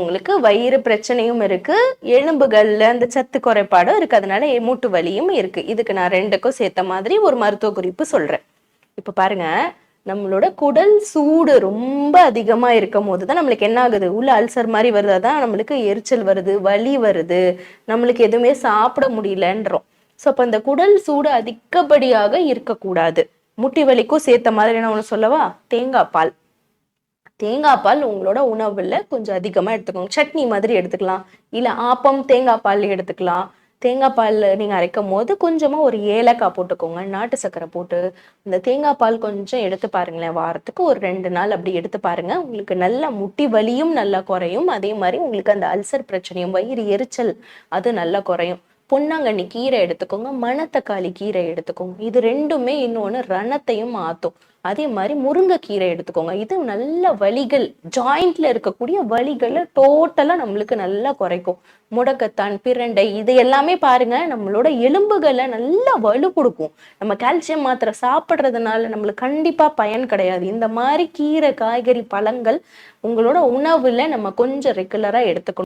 உங்களுக்கு வயிறு பிரச்சனையும் இருக்கு எலும்புகள்ல அந்த சத்து குறைபாடும் இருக்கு. அதனால மூட்டு வலியும் இருக்கு. இதுக்கு நான் ரெண்டுக்கும் சேர்த்த மாதிரி ஒரு மருத்துவ குறிப்பு சொல்றேன். இப்ப பாருங்க நம்மளோட குடல் சூடு ரொம்ப அதிகமா இருக்கும் போது தான் நம்மளுக்கு என்ன ஆகுது? உள்ள அல்சர் மாதிரி வருது அதான் நம்மளுக்கு எரிச்சல் வருது வலி வருது. நம்மளுக்கு எதுவுமே சாப்பிட முடியலன்றோம். ஸோ அப்போ அந்த குடல் சூடு அதிகப்படியாக இருக்கக்கூடாது. முட்டி வலிக்கும் சேர்த்த மாதிரி நான் ஒன்று சொல்லவா? தேங்காய் பால். தேங்காய் பால் உங்களோட உணவுல கொஞ்சம் அதிகமா எடுத்துக்கோங்க. சட்னி மாதிரி எடுத்துக்கலாம். இல்ல ஆப்பம் தேங்காய் பால் எடுத்துக்கலாம். தேங்காய் பால் நீங்க அரைக்கும் போது கொஞ்சமா ஒரு ஏலக்காய் போட்டுக்கோங்க. நாட்டு சர்க்கரை போட்டு இந்த தேங்காய் பால் கொஞ்சம் எடுத்து பாருங்களேன். வாரத்துக்கு ஒரு ரெண்டு நாள் அப்படி எடுத்து பாருங்க. உங்களுக்கு நல்லா முட்டி வலியும் நல்லா குறையும். அதே மாதிரி உங்களுக்கு அந்த அல்சர் பிரச்சனையும் வயிறு எரிச்சல் அது நல்லா குறையும். பொன்னாங்கண்ணி கீரை எடுத்துக்கோங்க. மணத்தக்காளி கீரை எடுத்துக்கோங்க. இது ரெண்டுமே இன்னொன்று ரணத்தையும் மாற்றும் அதே மாதிரி முருங்கைக்கீரை எடுத்துக்கோங்க. இது நல்ல வலிகள் ஜாயிண்ட்ல இருக்கக்கூடிய வலிகளை டோட்டலா நம்மளுக்கு நல்லா குறைக்கும். முடக்கத்தான் பிரண்டை இது எல்லாமே பாருங்க நம்மளோட எலும்புகளை நல்லா வலு கொடுக்கும். நம்ம கால்சியம் மாத்திரை சாப்பிட்றதுனால நம்மளுக்கு கண்டிப்பா பயன் கிடையாது. இந்த மாதிரி கீரை காய்கறி பழங்கள் உங்களோட உணவுல நம்ம கொஞ்சம் ரெகுலரா எடுத்துக்கணும்.